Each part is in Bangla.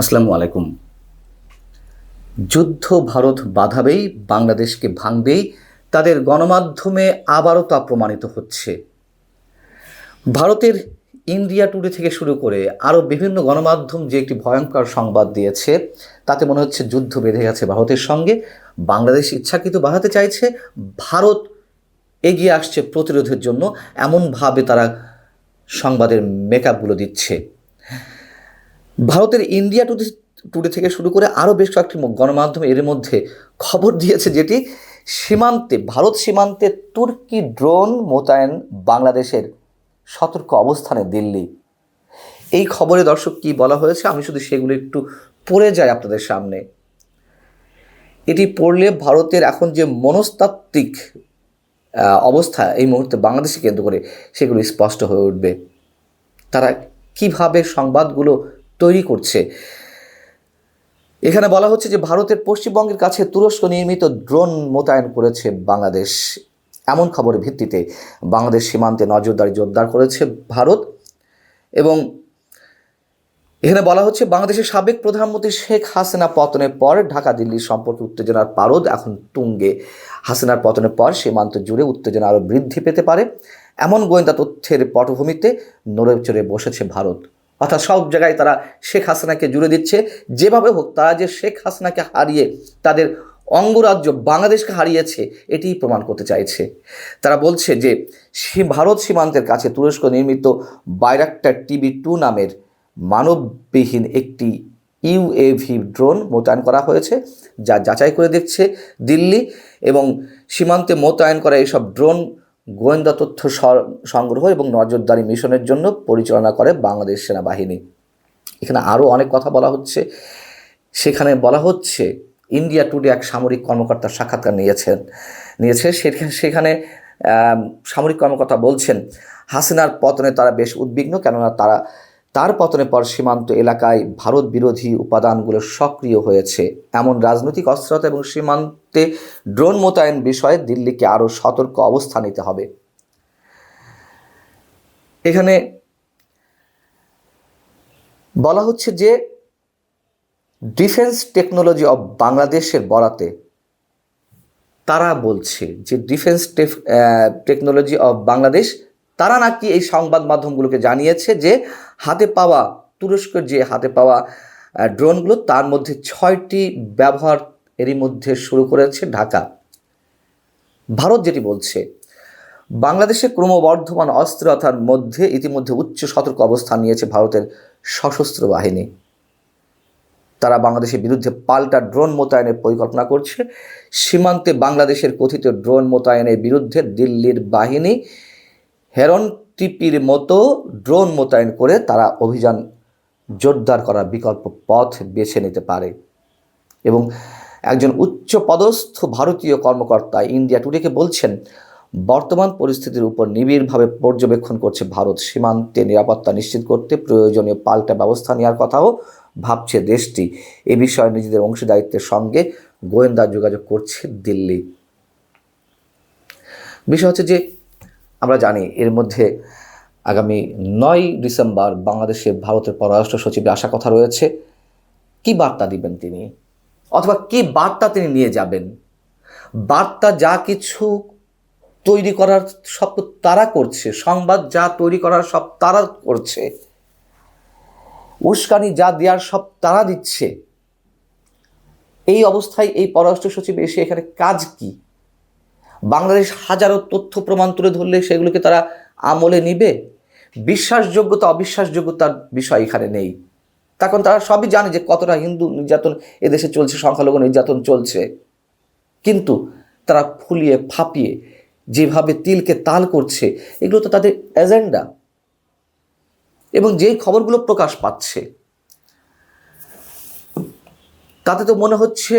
আসসালামু আলাইকুম। যুদ্ধ ভারত বাধাবেই, বাংলাদেশকে ভাঙবেই, তাদের গণমাধ্যমে আবারও তা প্রমাণিত হচ্ছে। ভারতের ইন্ডিয়া টুডে থেকে শুরু করে আরও বিভিন্ন গণমাধ্যম যে একটি ভয়ঙ্কর সংবাদ দিয়েছে, তাতে মনে হচ্ছে যুদ্ধ বেঁধে গেছে ভারতের সঙ্গে। বাংলাদেশ ইচ্ছাকৃত বাড়াতে চাইছে, ভারত এগিয়ে আসছে প্রতিরোধের জন্য, এমনভাবে তারা সংবাদের মেকআপগুলো দিচ্ছে। ভারতের ইন্ডিয়া টুডে টুডে থেকে শুরু করে আরও বেশ কয়েকটি গণমাধ্যম এর মধ্যে খবর দিয়েছে যেটি সীমান্তে, ভারত সীমান্তে তুর্কি ড্রোন মোতায়েন বাংলাদেশের সতর্ক অবস্থানে দিল্লি। এই খবরে দর্শক কি বলা হয়েছে? আমি শুধু সেগুলো একটু পড়ে যাই আপনাদের সামনে। এটি পড়লে ভারতের এখন যে মনস্তাত্ত্বিক অবস্থা এই মুহূর্তে বাংলাদেশকে কেন্দ্র করে সেগুলো স্পষ্ট হয়ে উঠবে। তারা কীভাবে সংবাদগুলো তৈরি করছে। এখানে বলা হচ্ছে যে ভারতের পশ্চিমবঙ্গের কাছে তুরস্ক নির্মিত ড্রোন মোতায়েন করেছে বাংলাদেশ। এমন খবরের ভিত্তিতে বাংলাদেশ সীমান্তে নজরদারি জোরদার করেছে ভারত এবং এখানে বলা হচ্ছে বাংলাদেশের সাবেক প্রধানমন্ত্রী শেখ হাসিনা পতনের পর ঢাকা, দিল্লির সম্পর্কে উত্তেজনার পারদ এখন তুঙ্গে। হাসিনার পতনের পর সীমান্ত জুড়ে উত্তেজনা আরও বৃদ্ধি পেতে পারে। এমন গোয়েন্দা তথ্যের পটভূমিতে নড়ে চড়ে বসেছে ভারত। অর্থাৎ সব জায়গায় তারা শেখ হাসিনাকে জুড়ে দিচ্ছে। যেভাবে হোক, তারা যে শেখ হাসিনাকে হারিয়ে তাদের অঙ্গরাজ্য বাংলাদেশকে হারিয়েছে, এটিই প্রমাণ করতে চাইছে। তারা বলছে যে, সী- ভারত সীমান্তের কাছে তুরস্ক নির্মিত বাইরাক্টার টিভি টু নামের মানববিহীন একটি ইউএভি ড্রোন মোতায়েন করা হয়েছে, যা যাচাই করে দেখছে দিল্লি এবং সীমান্তে মোতায়েন করা এইসব ড্রোন গোয়েন্দা তথ্য সংগ্রহ এবং নজরদারি মিশনের জন্য পরিচালনা করে বাংলাদেশ সেনাবাহিনী। এখানে আরও অনেক কথা বলা হচ্ছে। সেখানে বলা হচ্ছে, ইন্ডিয়া টুডে এক সামরিক কর্মকর্তার সাক্ষাৎকার নিয়েছেন, নিয়েছে। সেখানে সেখানে সামরিক কর্মকর্তা বলছেন, হাসিনার পতনে তারা বেশ উদ্বিগ্ন, কেননা তারা তার পতনের পর সীমান্ত এলাকায় ভারত বিরোধী উপাদানগুলো সক্রিয় হয়েছে। এমন রাজনৈতিক অস্থিরতা এবং সীমান্তে ড্রোন মোতায়েন বিষয়ে দিল্লিকে আরও সতর্ক অবস্থা নিতে হবে। এখানে বলা হচ্ছে যে ডিফেন্স টেকনোলজি অব বাংলাদেশের বরাতে তারা বলছে যে ডিফেন্স টেকনোলজি অব বাংলাদেশ তারা নাকি এই সংবাদ মাধ্যমগুলোকে জানিয়েছে যে হাতে পাওয়া তুরস্কের যে হাতে পাওয়া ড্রোনগুলো, তার মধ্যে ছয়টি ব্যবহার এরই মধ্যে শুরু করেছে ঢাকা। ভারত যেটি বলছে, বাংলাদেশে ক্রমবর্ধমান অস্থিরতার মধ্যে ইতিমধ্যে উচ্চ সতর্ক অবস্থান নিয়েছে ভারতের সশস্ত্র বাহিনী। তারা বাংলাদেশের বিরুদ্ধে পাল্টা ড্রোন মোতায়েনের পরিকল্পনা করছে। সীমান্তে বাংলাদেশের কথিত ড্রোন মোতায়েনের বিরুদ্ধে দিল্লির বাহিনী হেরন টিপির মতো ড্রোন মোতায়েন করে তারা অভিযান জোরদার করার বিকল্প পথ বেছে নিতে পারে। এবং একজন উচ্চ পদস্থ ভারতীয় কর্মকর্তা ইন্ডিয়া টুডেকে বলছেন, বর্তমান পরিস্থিতির উপর নিবিড়ভাবে পর্যবেক্ষণ করছে ভারত। সীমান্তে নিরাপত্তা নিশ্চিত করতে প্রয়োজনীয় পাল্টা ব্যবস্থা নেওয়ার কথাও ভাবছে দেশটি। এ বিষয়ে নিজেদের অংশীদারিত্বের সঙ্গে গোয়েন্দা যোগাযোগ করছে দিল্লি। বিষয় হচ্ছে যে আমরা জানি এর মধ্যে আগামী নয় ডিসেম্বর বাংলাদেশে ভারতের পররাষ্ট্র সচিবের আসা কথা রয়েছে। কি বার্তা দিবেন তিনি? অথবা কি বার্তা তিনি নিয়ে যাবেন? বার্তা যা কিছু তৈরি করার সব তারা করছে, সংবাদ যা তৈরি করার সব তারা করছে, উস্কানি যা দেওয়ার সব তারা দিচ্ছে, এই অবস্থায় এই পররাষ্ট্র সচিব এসে এখানে কাজ কি? বাংলাদেশ হাজারো তথ্য প্রমাণ তুলে ধরলে সেগুলোকে তারা আমলে নিবে? বিশ্বাসযোগ্যতা, অবিশ্বাসযোগ্যতার বিষয় এখানে নেই। তখন তারা সবই জানে যে কতটা হিন্দু নির্যাতন এদেশে চলছে, সংখ্যালঘু নির্যাতন চলছে। কিন্তু তারা ফুলিয়ে ফাঁপিয়ে যেভাবে তিলকে তাল করছে, এগুলো তো তাদের এজেন্ডা। এবং যেই খবরগুলো প্রকাশ পাচ্ছে, তাতে তো মনে হচ্ছে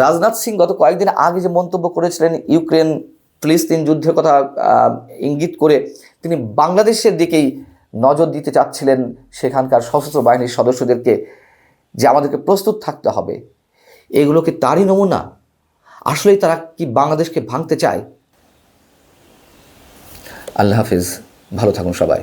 রাজনাথ সিং গত কয়েকদিন আগে যে মন্তব্য করেছিলেন ইউক্রেন ফিলিস্তিন যুদ্ধের কথা ইঙ্গিত করে, তিনি বাংলাদেশের দিকেই নজর দিতে চাচ্ছিলেন সেখানকার সশস্ত্র বাহিনীর সদস্যদেরকে যে আমাদেরকে প্রস্তুত থাকতে হবে। এগুলো কি তারই নমুনা? আসলেই তারা কি বাংলাদেশকে ভাঙতে চায়? আল্লাহ হাফিজ, ভালো থাকুন সবাই।